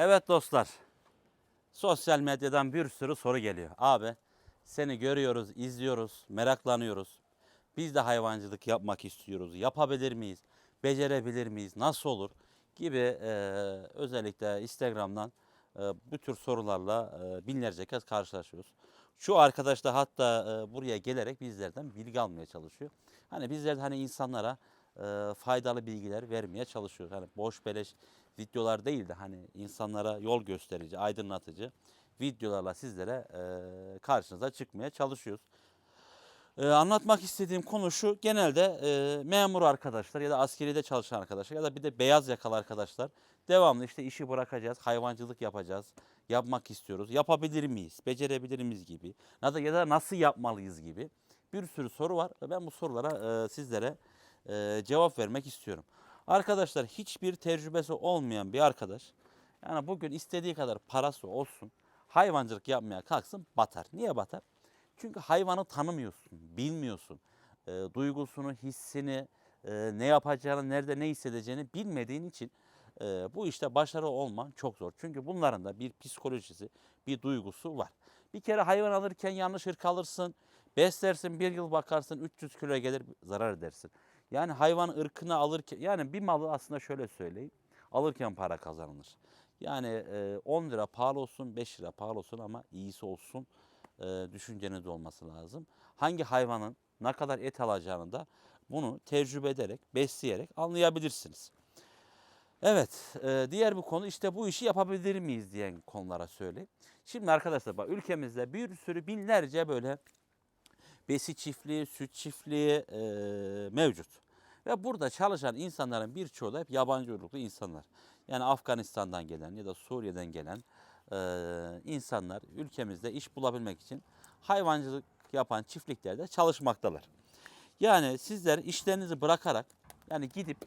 Evet dostlar. Sosyal medyadan bir sürü soru geliyor. Abi seni görüyoruz, izliyoruz, meraklanıyoruz. Biz de hayvancılık yapmak istiyoruz. Yapabilir miyiz? Becerebilir miyiz? Nasıl olur? Gibi e, özellikle Instagram'dan e, bu tür sorularla e, binlerce kez karşılaşıyoruz. Şu arkadaş da hatta e, buraya gelerek bizlerden bilgi almaya çalışıyor. Hani bizler de hani insanlara e, faydalı bilgiler vermeye çalışıyoruz. Hani boş beleş videolar değil de hani insanlara yol gösterici, aydınlatıcı videolarla sizlere e, karşınıza çıkmaya çalışıyoruz. E, anlatmak istediğim konu şu. Genelde e, memur arkadaşlar ya da askeride çalışan arkadaşlar ya da bir de beyaz yakalı arkadaşlar devamlı işte işi bırakacağız, hayvancılık yapacağız, yapmak istiyoruz. Yapabilir miyiz, becerebilir miyiz gibi ya da, ya da nasıl yapmalıyız gibi bir sürü soru var ben bu sorulara e, sizlere e, cevap vermek istiyorum. Arkadaşlar hiçbir tecrübesi olmayan bir arkadaş yani bugün istediği kadar parası olsun hayvancılık yapmaya kalksın batar. Niye batar? Çünkü hayvanı tanımıyorsun, bilmiyorsun. E, duygusunu, hissini, e, ne yapacağını, nerede ne hissedeceğini bilmediğin için e, bu işte başarılı olman çok zor. Çünkü bunların da bir psikolojisi, bir duygusu var. Bir kere hayvan alırken yanlış ırk alırsın, beslersin bir yıl bakarsın 300 kilo gelir zarar edersin. Yani hayvan ırkını alırken, yani bir malı aslında şöyle söyleyeyim, alırken para kazanılır. Yani e, 10 lira pahalı olsun, 5 lira pahalı olsun ama iyisi olsun düşünceniz olması lazım. Hangi hayvanın ne kadar et alacağını da bunu tecrübe ederek, besleyerek anlayabilirsiniz. Evet, diğer bir konu işte bu işi yapabilir miyiz diyen konulara söyleyeyim. Şimdi arkadaşlar bak ülkemizde bir sürü binlerce böyle besi çiftliği, süt çiftliği e, mevcut. Ve burada çalışan insanların birçoğu da hep yabancı uyruklu insanlar. Yani Afganistan'dan gelen ya da Suriye'den gelen e, insanlar ülkemizde iş bulabilmek için hayvancılık yapan çiftliklerde çalışmaktalar. Yani sizler işlerinizi bırakarak yani gidip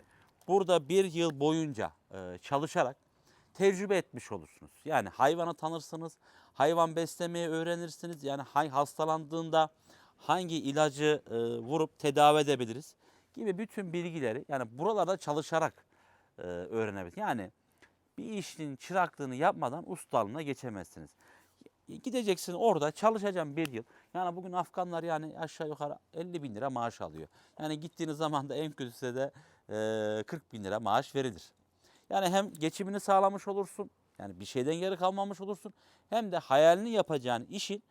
burada bir yıl boyunca e, çalışarak tecrübe etmiş olursunuz. Yani hayvanı tanırsınız, hayvan beslemeyi öğrenirsiniz. Yani hay hastalandığında hangi ilacı e, vurup tedavi edebiliriz gibi bütün bilgileri yani buralarda çalışarak e, öğrenebilirsiniz. Yani bir işin çıraklığını yapmadan ustalığına geçemezsiniz. Gideceksin orada çalışacağım bir yıl. Yani bugün Afganlar yani aşağı yukarı 50 bin lira maaş alıyor. Yani gittiğiniz zaman da en kötüsü de e, 40 bin lira maaş verilir. Yani hem geçimini sağlamış olursun, yani bir şeyden geri kalmamış olursun. Hem de hayalini yapacağın işin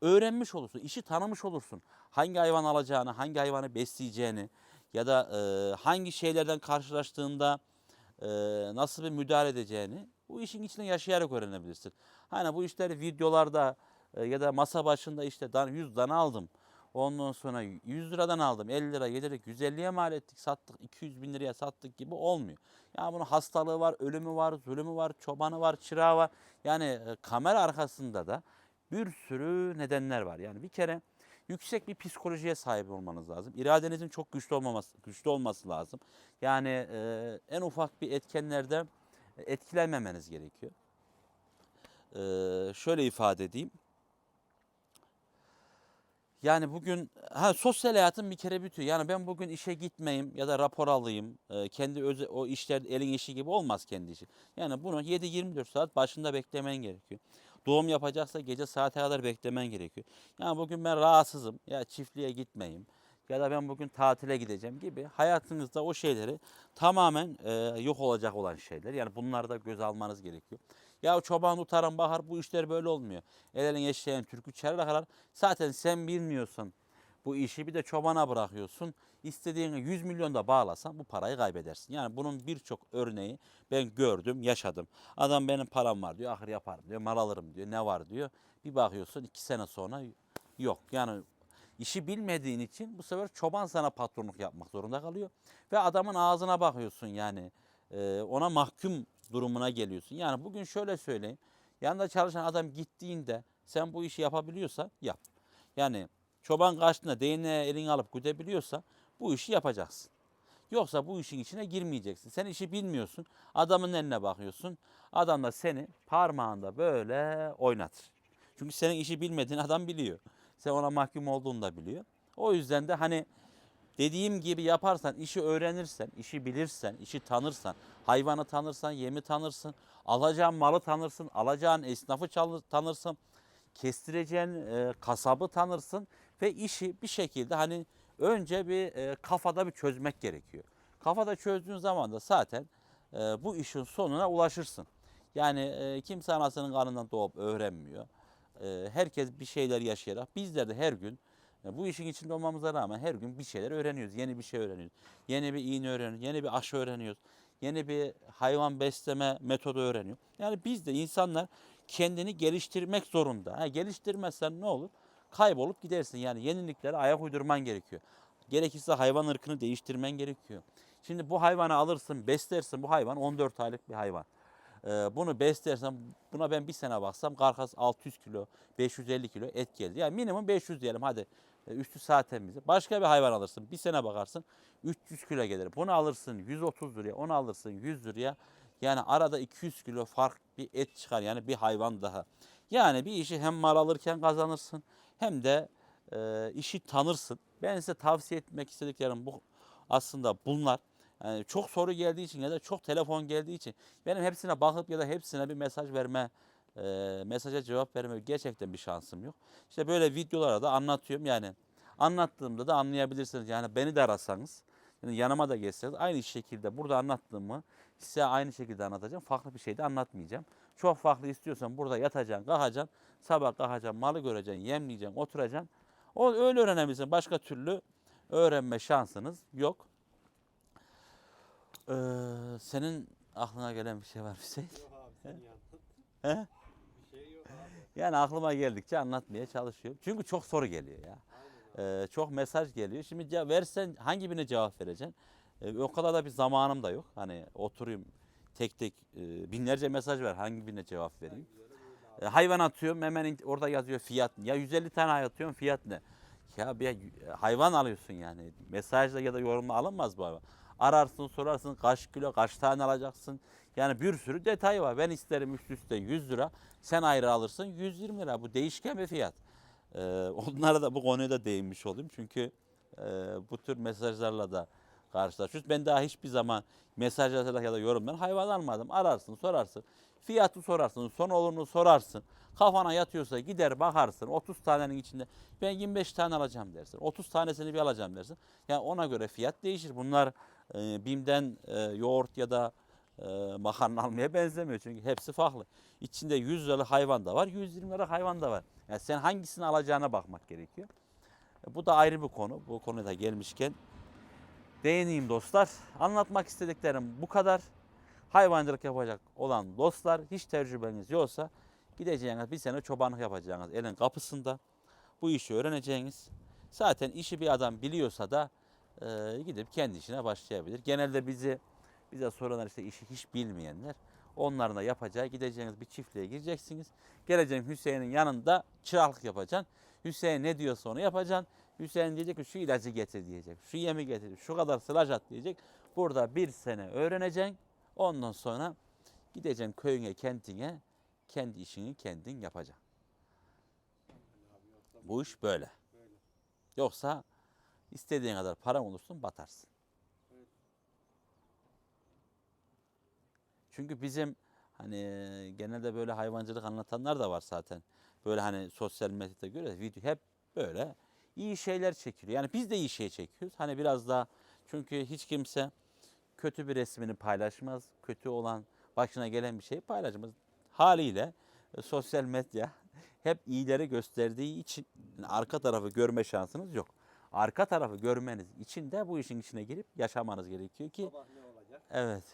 öğrenmiş olursun, işi tanımış olursun. Hangi hayvan alacağını, hangi hayvanı besleyeceğini ya da e, hangi şeylerden karşılaştığında e, nasıl bir müdahale edeceğini bu işin içinde yaşayarak öğrenebilirsin. Hani bu işleri videolarda e, ya da masa başında işte dan- 100 tane aldım. Ondan sonra 100 liradan aldım, 50 lira yedirdik, 150'ye mal ettik, sattık, 200 bin liraya sattık gibi olmuyor. Yani bunun hastalığı var, ölümü var, zulümü var, çobanı var, çırağı var. Yani e, kamera arkasında da bir sürü nedenler var. Yani bir kere yüksek bir psikolojiye sahip olmanız lazım. İradenizin çok güçlü olmaması güçlü olması lazım. Yani e, en ufak bir etkenlerde etkilenmemeniz gerekiyor. E, şöyle ifade edeyim. Yani bugün ha sosyal hayatım bir kere bitiyor. Yani ben bugün işe gitmeyeyim ya da rapor alayım. e, kendi öze, o işler elin işi gibi olmaz kendi işi. Yani bunu 7-24 saat başında beklemen gerekiyor. Doğum yapacaksa gece saate kadar beklemen gerekiyor. Yani bugün ben rahatsızım ya çiftliğe gitmeyeyim ya da ben bugün tatile gideceğim gibi hayatınızda o şeyleri tamamen e, yok olacak olan şeyler. Yani bunları da göz almanız gerekiyor. Ya çoban utaran bahar bu işler böyle olmuyor. El elin eşeğin türkü çağıra kadar zaten sen bilmiyorsun bu işi bir de çobana bırakıyorsun. İstediğini 100 milyon da bağlasan bu parayı kaybedersin. Yani bunun birçok örneği ben gördüm, yaşadım. Adam benim param var diyor, ahır yaparım diyor, mal alırım diyor, ne var diyor. Bir bakıyorsun iki sene sonra yok. Yani işi bilmediğin için bu sefer çoban sana patronluk yapmak zorunda kalıyor. Ve adamın ağzına bakıyorsun yani e, ona mahkum durumuna geliyorsun. Yani bugün şöyle söyleyeyim. Yanında çalışan adam gittiğinde sen bu işi yapabiliyorsan yap. Yani çoban karşısında değneğe elini alıp güdebiliyorsa bu işi yapacaksın. Yoksa bu işin içine girmeyeceksin. Sen işi bilmiyorsun. Adamın eline bakıyorsun. Adam da seni parmağında böyle oynatır. Çünkü senin işi bilmediğin adam biliyor. Sen ona mahkum olduğunu da biliyor. O yüzden de hani dediğim gibi yaparsan, işi öğrenirsen, işi bilirsen, işi tanırsan, hayvanı tanırsan, yemi tanırsın, alacağın malı tanırsın, alacağın esnafı tanırsın, kestireceğin kasabı tanırsın ve işi bir şekilde hani önce bir e, kafada bir çözmek gerekiyor. Kafada çözdüğün zaman da zaten e, bu işin sonuna ulaşırsın. Yani e, kimse anasının karnından doğup öğrenmiyor. E, herkes bir şeyler yaşayarak bizler de her gün e, bu işin içinde olmamıza rağmen her gün bir şeyler öğreniyoruz. Yeni bir şey öğreniyoruz. Yeni bir iğne öğreniyoruz. Yeni bir aşı öğreniyoruz. Yeni bir hayvan besleme metodu öğreniyor. Yani biz de insanlar kendini geliştirmek zorunda. Ha, geliştirmezsen ne olur? Kaybolup gidersin. Yani yeniliklere ayak uydurman gerekiyor. Gerekirse hayvan ırkını değiştirmen gerekiyor. Şimdi bu hayvanı alırsın, beslersin. Bu hayvan 14 aylık bir hayvan. Ee, bunu beslersem buna ben bir sene baksam karkas 600 kilo, 550 kilo et geldi. Yani minimum 500 diyelim hadi. E, Üstü zaten bize. Başka bir hayvan alırsın. Bir sene bakarsın 300 kilo gelir. Bunu alırsın 130 liraya, onu alırsın 100 liraya. Yani arada 200 kilo fark bir et çıkar. Yani bir hayvan daha. Yani bir işi hem mal alırken kazanırsın hem de e, işi tanırsın. Ben size tavsiye etmek istediklerim bu aslında bunlar. Yani çok soru geldiği için ya da çok telefon geldiği için benim hepsine bakıp ya da hepsine bir mesaj verme, e, mesaja cevap verme gerçekten bir şansım yok. İşte böyle videolarda da anlatıyorum yani anlattığımda da anlayabilirsiniz. Yani beni de arasanız, yani yanıma da gelseniz aynı şekilde burada anlattığımı size aynı şekilde anlatacağım. Farklı bir şey de anlatmayacağım. Çok farklı istiyorsan burada yatacaksın, kalkacaksın, sabah kalkacaksın, malı göreceksin, yemleyeceksin, oturacaksın. O öyle öğrenebilirsin. Başka türlü öğrenme şansınız yok. Ee, senin aklına gelen bir şey var Hüseyin. Yok abi sen yanlış. He? Bir şey yok abi. Yani aklıma geldikçe anlatmaya çalışıyorum. Çünkü çok soru geliyor ya. Ee, çok mesaj geliyor. Şimdi versen hangi birine cevap vereceksin? Ee, o kadar da bir zamanım da yok. Hani oturayım tek tek e, binlerce mesaj var. Hangi birine cevap vereyim? E, hayvan atıyorum hemen orada yazıyor fiyat. Ya 150 tane atıyorum fiyat ne? Ya bir hayvan alıyorsun yani. Mesajla ya da yorumla alınmaz bu hayvan. Ararsın sorarsın kaç kilo kaç tane alacaksın. Yani bir sürü detay var. Ben isterim üst üste 100 lira. Sen ayrı alırsın 120 lira. Bu değişken bir fiyat. Ee, onlara da bu konuya da değinmiş olayım. Çünkü e, bu tür mesajlarla da karşılaşıyoruz. Ben daha hiçbir zaman mesaj yazarak ya da yorumdan hayvan almadım. Ararsın sorarsın. Fiyatı sorarsın. Son olumlu sorarsın. Kafana yatıyorsa gider bakarsın. 30 tanenin içinde ben 25 tane alacağım dersin. 30 tanesini bir alacağım dersin. Yani ona göre fiyat değişir. Bunlar e, BİM'den e, yoğurt ya da e, makarna almaya benzemiyor. Çünkü hepsi farklı. İçinde 100 liralık hayvan da var, 120 liralık hayvan da var. Yani sen hangisini alacağına bakmak gerekiyor. E, bu da ayrı bir konu. Bu konuda gelmişken değineyim dostlar. Anlatmak istediklerim bu kadar. Hayvancılık yapacak olan dostlar hiç tecrübeniz yoksa gideceğiniz bir sene çobanlık yapacağınız elin kapısında bu işi öğreneceğiniz. Zaten işi bir adam biliyorsa da e, gidip kendi işine başlayabilir. Genelde bizi bize soranlar işte işi hiç bilmeyenler. Onların da yapacağı gideceğiniz bir çiftliğe gireceksiniz. Geleceğin Hüseyin'in yanında çıraklık yapacaksın. Hüseyin ne diyorsa onu yapacaksın. Hüseyin diyecek ki şu ilacı getir diyecek. Şu yemi getir. Şu kadar sılaj at diyecek. Burada bir sene öğreneceksin. Ondan sonra gideceksin köyüne, kentine. Kendi işini kendin yapacaksın. Bu iş böyle. Yoksa istediğin kadar paran olursun batarsın. Çünkü bizim hani genelde böyle hayvancılık anlatanlar da var zaten. Böyle hani sosyal medyada göre video hep böyle iyi şeyler çekiliyor. Yani biz de iyi şey çekiyoruz. Hani biraz daha çünkü hiç kimse kötü bir resmini paylaşmaz. Kötü olan başına gelen bir şeyi paylaşmaz. Haliyle e, sosyal medya hep iyileri gösterdiği için arka tarafı görme şansınız yok. Arka tarafı görmeniz için de bu işin içine girip yaşamanız gerekiyor ki Sabah ne olacak? Evet.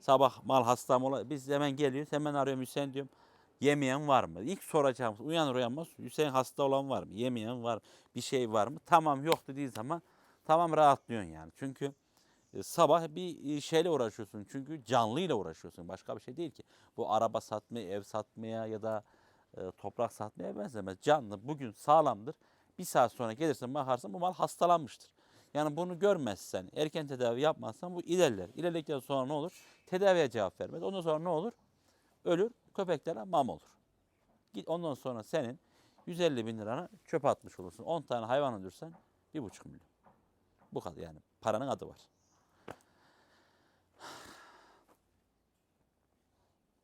Sabah mal hastam ola biz hemen geliyoruz. Hemen arıyorum Hüseyin diyorum. Yemeyen var mı? İlk soracağımız uyanır uyanmaz Hüseyin hasta olan var mı? Yemeyen var mı? Bir şey var mı? Tamam yok dediği zaman tamam rahatlıyorsun yani. Çünkü e, sabah bir e, şeyle uğraşıyorsun. Çünkü canlıyla uğraşıyorsun. Başka bir şey değil ki. Bu araba satmaya, ev satmaya ya da e, toprak satmaya benzemez. Canlı bugün sağlamdır. Bir saat sonra gelirsin bakarsın bu mal hastalanmıştır. Yani bunu görmezsen, erken tedavi yapmazsan bu ilerler. İlerledikten sonra ne olur? Tedaviye cevap vermez. Ondan sonra ne olur? Ölür, köpeklere mam olur. Git ondan sonra senin 150 bin lirana çöp atmış olursun. 10 tane hayvan öldürsen 1,5 milyon. Bu kadar yani. Paranın adı var.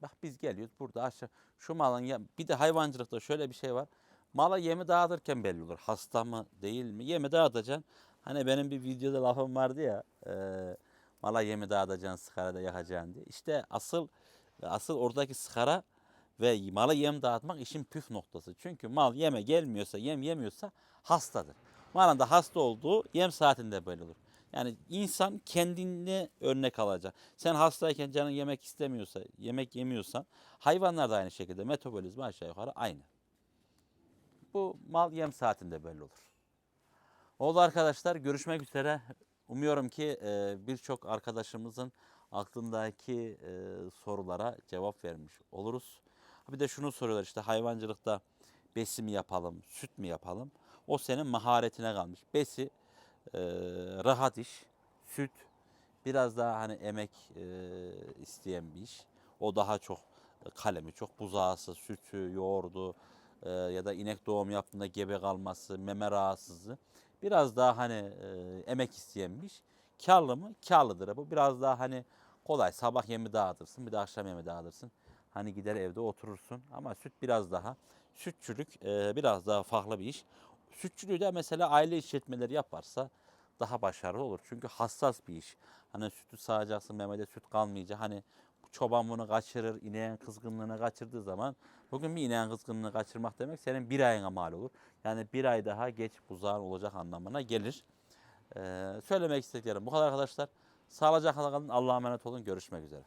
Bak biz geliyoruz burada aşağı şu malın ya bir de hayvancılıkta şöyle bir şey var. Mala yemi dağıtırken belli olur. Hasta mı değil mi? Yemi dağıtacaksın. Hani benim bir videoda lafım vardı ya. E, mala yemi dağıtacaksın, sigarada yakacaksın diye. İşte asıl asıl oradaki sigara ve mala yem dağıtmak işin püf noktası. Çünkü mal yeme gelmiyorsa, yem yemiyorsa hastadır. Malın da hasta olduğu yem saatinde böyle olur. Yani insan kendini örnek alacak. Sen hastayken canın yemek istemiyorsa, yemek yemiyorsan hayvanlar da aynı şekilde metabolizma aşağı yukarı aynı. Bu mal yem saatinde belli olur. Oldu arkadaşlar görüşmek üzere. Umuyorum ki birçok arkadaşımızın aklındaki e, sorulara cevap vermiş oluruz. Bir de şunu soruyorlar işte hayvancılıkta besi mi yapalım, süt mü yapalım? O senin maharetine kalmış. Besi e, rahat iş, süt biraz daha hani emek e, isteyen bir iş. O daha çok e, kalemi, çok buzağısı, sütü, yoğurdu e, ya da inek doğum yaptığında gebe kalması, meme rahatsızlığı. Biraz daha hani e, emek isteyen bir iş. Karlı mı? Karlıdır. Bu biraz daha hani kolay. Sabah yemi dağıtırsın, bir de akşam yemi dağıtırsın. Hani gider evde oturursun. Ama süt biraz daha. Sütçülük e, biraz daha farklı bir iş. Sütçülüğü de mesela aile işletmeleri yaparsa daha başarılı olur. Çünkü hassas bir iş. Hani sütü sağacaksın, memede süt kalmayacak. Hani çoban bunu kaçırır, ineğin kızgınlığını kaçırdığı zaman bugün bir ineğin kızgınlığını kaçırmak demek senin bir ayına mal olur. Yani bir ay daha geç buzağın olacak anlamına gelir. Ee, söylemek istediklerim bu kadar arkadaşlar. Sağlıcakla kalın. Allah'a emanet olun. Görüşmek üzere.